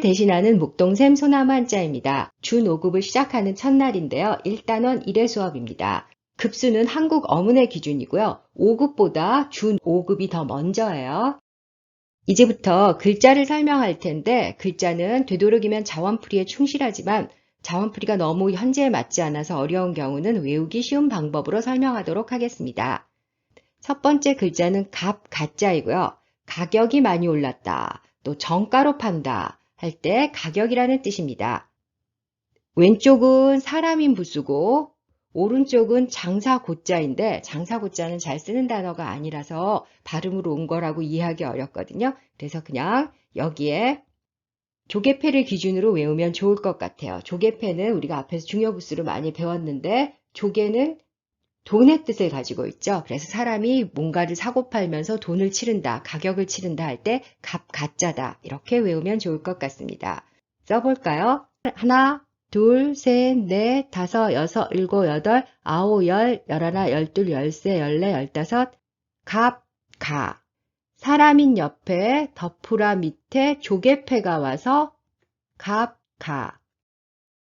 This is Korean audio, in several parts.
대신하는 목동샘 소나무 한자입니다. 준 5급을 시작하는 첫날인데요. 1단원 1회 수업입니다. 급수는 한국 어문의 기준이고요. 5급보다 준 5급이 더 먼저예요. 이제부터 글자를 설명할 텐데 글자는 되도록이면 자원풀이에 충실하지만 자원풀이가 너무 현재에 맞지 않아서 어려운 경우는 외우기 쉬운 방법으로 설명하도록 하겠습니다. 첫 번째 글자는 갑, 가자이고요. 가격이 많이 올랐다. 또 정가로 판다. 할 때 가격이라는 뜻입니다. 왼쪽은 사람인 부수고 오른쪽은 장사고자인데 장사고자는 잘 쓰는 단어가 아니라서 발음으로 온 거라고 이해하기 어렵거든요. 그래서 그냥 여기에 조개패를 기준으로 외우면 좋을 것 같아요. 조개패는 우리가 앞에서 중요부수로 많이 배웠는데 조개는 돈의 뜻을 가지고 있죠. 그래서 사람이 뭔가를 사고 팔면서 돈을 치른다, 가격을 치른다 할 때 값, 가짜다 이렇게 외우면 좋을 것 같습니다. 써볼까요? 하나, 둘, 셋, 넷, 다섯, 여섯, 일곱, 여덟, 아홉, 열, 열하나, 열둘, 열세, 열네, 열다섯, 갑, 가. 사람인 옆에 덮으라 밑에 조개패가 와서 갑, 가.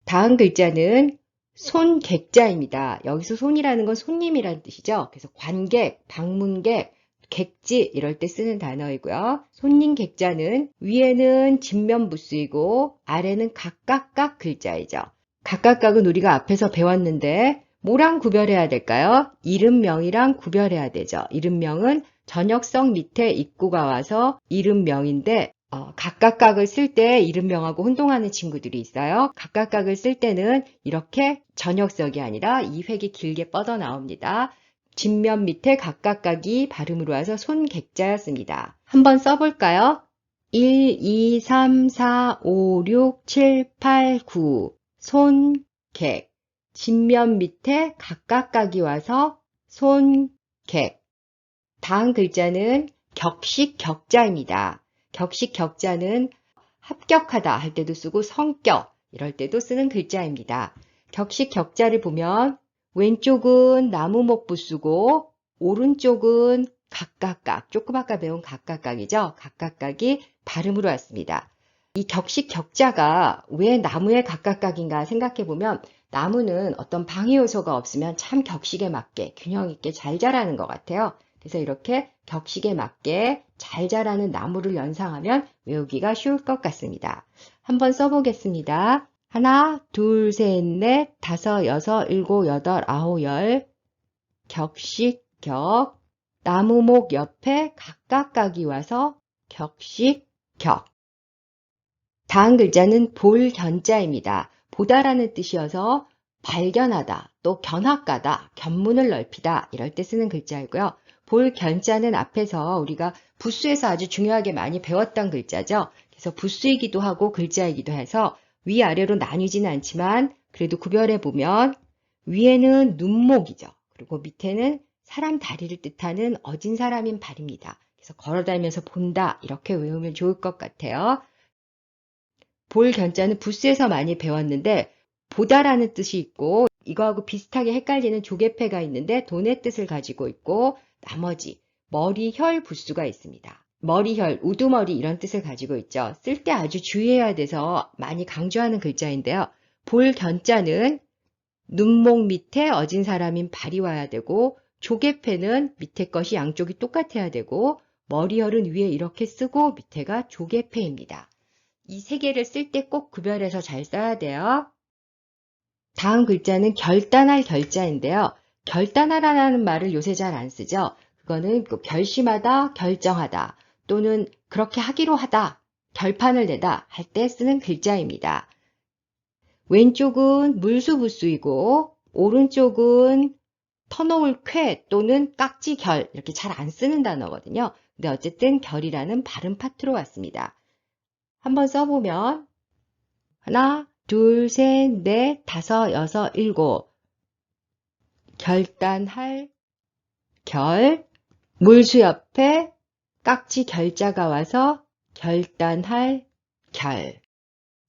다음 글자는 손객자입니다. 여기서 손이라는 건 손님이라는 뜻이죠. 그래서 관객, 방문객, 객지 이럴 때 쓰는 단어이고요. 손님 객자는 위에는 진면부수이고 아래는 각각각 글자이죠. 각각각은 우리가 앞에서 배웠는데 뭐랑 구별해야 될까요? 이름명이랑 구별해야 되죠. 이름명은 전역성 밑에 입구가 와서 이름명인데 어, 각각각을 쓸 때 이름명하고 혼동하는 친구들이 있어요. 각각각을 쓸 때는 이렇게 전역석이 아니라 이 획이 길게 뻗어 나옵니다. 뒷면 밑에 각각각이 발음으로 와서 손객자였습니다. 한번 써볼까요? 1, 2, 3, 4, 5, 6, 7, 8, 9 손객 뒷면 밑에 각각각이 와서 손객 다음 글자는 격식 격자입니다. 격식 격자는 합격하다 할 때도 쓰고 성격 이럴 때도 쓰는 글자입니다. 격식 격자를 보면 왼쪽은 나무목부 쓰고 오른쪽은 각각각 조금 아까 배운 각각각이죠. 각각각이 발음으로 왔습니다. 이 격식 격자가 왜 나무의 각각각인가 생각해 보면 나무는 어떤 방해 요소가 없으면 참 격식에 맞게 균형 있게 잘 자라는 것 같아요. 그래서 이렇게 격식에 맞게 잘 자라는 나무를 연상하면 외우기가 쉬울 것 같습니다. 한번 써보겠습니다. 하나, 둘, 셋, 넷, 다섯, 여섯, 일곱, 여덟, 아홉, 열. 격식, 격. 나무목 옆에 각각각이 와서 격식, 격. 다음 글자는 볼 견자입니다. 보다라는 뜻이어서 발견하다, 또 견학가다, 견문을 넓히다 이럴 때 쓰는 글자이고요. 볼 견자는 앞에서 우리가 부수에서 아주 중요하게 많이 배웠던 글자죠. 그래서 부수이기도 하고 글자이기도 해서 위아래로 나뉘지는 않지만 그래도 구별해 보면 위에는 눈목이죠. 그리고 밑에는 사람 다리를 뜻하는 어진 사람인 발입니다. 그래서 걸어다니면서 본다 이렇게 외우면 좋을 것 같아요. 볼 견자는 부스에서 많이 배웠는데 보다라는 뜻이 있고 이거하고 비슷하게 헷갈리는 조개패가 있는데 돈의 뜻을 가지고 있고 나머지 머리, 혈, 부수가 있습니다. 머리, 혈, 우두머리 이런 뜻을 가지고 있죠. 쓸 때 아주 주의해야 돼서 많이 강조하는 글자인데요. 볼 견자는 눈목 밑에 어진 사람인 발이 와야 되고 조개패는 밑에 것이 양쪽이 똑같아야 되고 머리혈은 위에 이렇게 쓰고 밑에가 조개패입니다. 이 세 개를 쓸 때 꼭 구별해서 잘 써야 돼요. 다음 글자는 결단할 결자인데요. 결단하라는 말을 요새 잘 안 쓰죠. 그거는 그 결심하다, 결정하다 또는 그렇게 하기로 하다, 결판을 내다 할 때 쓰는 글자입니다. 왼쪽은 물수부수이고 오른쪽은 터놓을 쾌 또는 깍지 결 이렇게 잘 안 쓰는 단어거든요. 근데 어쨌든 결이라는 발음 파트로 왔습니다. 한번 써보면 하나, 둘, 셋, 넷, 다섯, 여섯, 일곱 결단할 결 물수 옆에 깍지 결자가 와서 결단할 결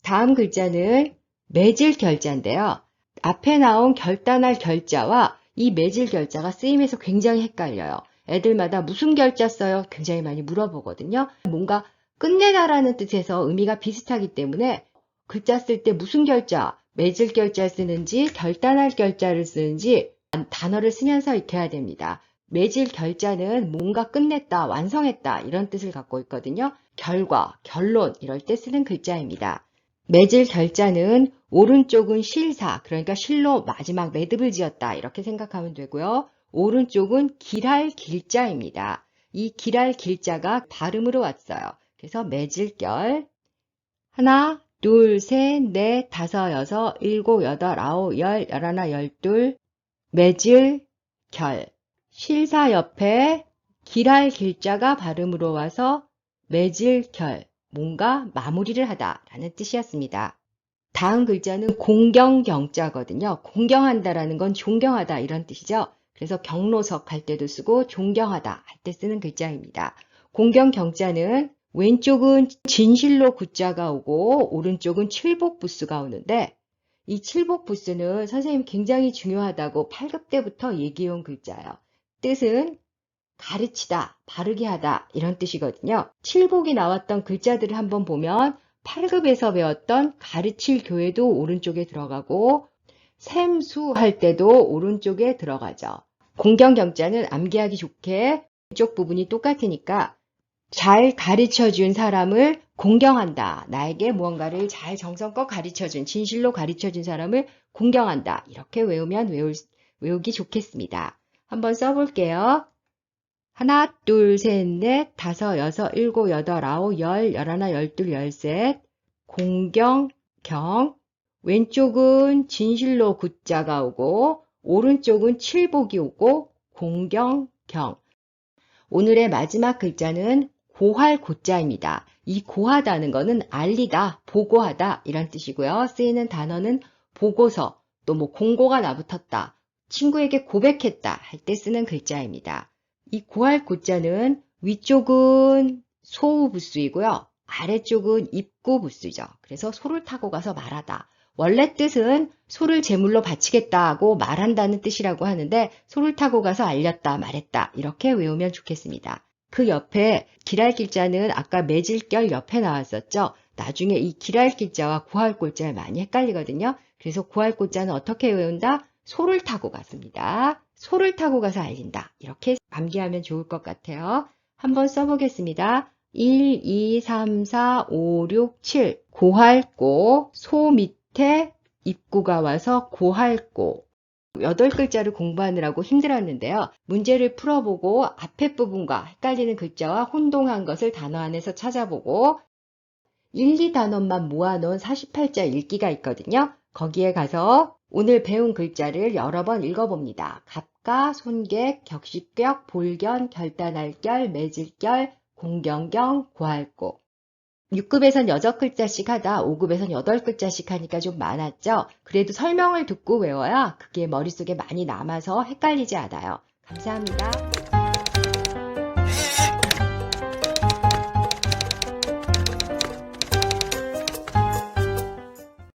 다음 글자는 매질 결자인데요. 앞에 나온 결단할 결자와 이 매질 결자가 쓰임에서 굉장히 헷갈려요. 애들마다 무슨 결자 써요? 굉장히 많이 물어보거든요. 뭔가 끝내다라는 뜻에서 의미가 비슷하기 때문에 글자 쓸 때 무슨 결자, 맺을 결자 쓰는지 결단할 결자를 쓰는지 단어를 쓰면서 익혀야 됩니다. 맺을 결자는 뭔가 끝냈다, 완성했다 이런 뜻을 갖고 있거든요. 결과, 결론 이럴 때 쓰는 글자입니다. 맺을 결자는 오른쪽은 실사, 그러니까 실로 마지막 매듭을 지었다 이렇게 생각하면 되고요. 오른쪽은 길할 길자입니다. 이 길할 길자가 발음으로 왔어요. 그래서 맺을 결 하나, 둘, 셋, 넷, 다섯, 여섯, 일곱, 여덟, 아홉, 열, 열하나, 열둘 맺을 결 실사 옆에 길할 길자가 발음으로 와서 맺을 결 뭔가 마무리를 하다 라는 뜻이었습니다. 다음 글자는 공경 경자거든요. 공경한다라는 건 존경하다 이런 뜻이죠. 그래서 경로석 할 때도 쓰고 존경하다 할 때 쓰는 글자입니다. 공경 경자는 왼쪽은 진실로 구자가 오고 오른쪽은 칠복부수가 오는데 이 칠복부수는 선생님 굉장히 중요하다고 8급 때부터 얘기해온 글자예요. 뜻은 가르치다, 바르게 하다 이런 뜻이거든요. 칠복이 나왔던 글자들을 한번 보면 8급에서 배웠던 가르칠 교회도 오른쪽에 들어가고 샘수 할 때도 오른쪽에 들어가죠. 공경경자는 암기하기 좋게 왼쪽 부분이 똑같으니까 잘 가르쳐 준 사람을 공경한다. 나에게 무언가를 잘 정성껏 가르쳐 준, 진실로 가르쳐 준 사람을 공경한다. 이렇게 외우면 외울, 외우기 좋겠습니다. 한번 써볼게요. 하나, 둘, 셋, 넷, 다섯, 여섯, 일곱, 여덟, 아홉, 열, 열하나, 열둘, 열셋. 공경, 경. 왼쪽은 진실로 구자가 오고, 오른쪽은 칠복이 오고, 공경, 경. 오늘의 마지막 글자는 고할 고자입니다. 이 고하다는 것은 알리다, 보고하다 이런 뜻이고요. 쓰이는 단어는 보고서, 또 뭐 공고가 나붙었다, 친구에게 고백했다 할 때 쓰는 글자입니다. 이 고할 고자는 위쪽은 소우 부수이고요. 아래쪽은 입구 부수죠. 그래서 소를 타고 가서 말하다. 원래 뜻은 소를 제물로 바치겠다 하고 말한다는 뜻이라고 하는데 소를 타고 가서 알렸다, 말했다 이렇게 외우면 좋겠습니다. 그 옆에 길할 길자는 아까 매질결 옆에 나왔었죠. 나중에 이 길할 길자와 구할 골자를 많이 헷갈리거든요. 그래서 구할 골자는 어떻게 외운다? 소를 타고 갔습니다. 소를 타고 가서 알린다. 이렇게 암기하면 좋을 것 같아요. 한번 써보겠습니다. 1, 2, 3, 4, 5, 6, 7. 고할고, 소 밑에 입구가 와서 고할고. 여덟 글자를 공부하느라고 힘들었는데요. 문제를 풀어보고 앞에 부분과 헷갈리는 글자와 혼동한 것을 단어 안에서 찾아보고 1, 2단원만 모아놓은 48자 읽기가 있거든요. 거기에 가서 오늘 배운 글자를 여러 번 읽어봅니다. 갑과 손객, 격식격, 볼견, 결단할결, 맺을결, 공경경, 고할고. 6급에선 6글자씩 하다 5급에선 8글자씩 하니까 좀 많았죠? 그래도 설명을 듣고 외워야 그게 머릿속에 많이 남아서 헷갈리지 않아요. 감사합니다.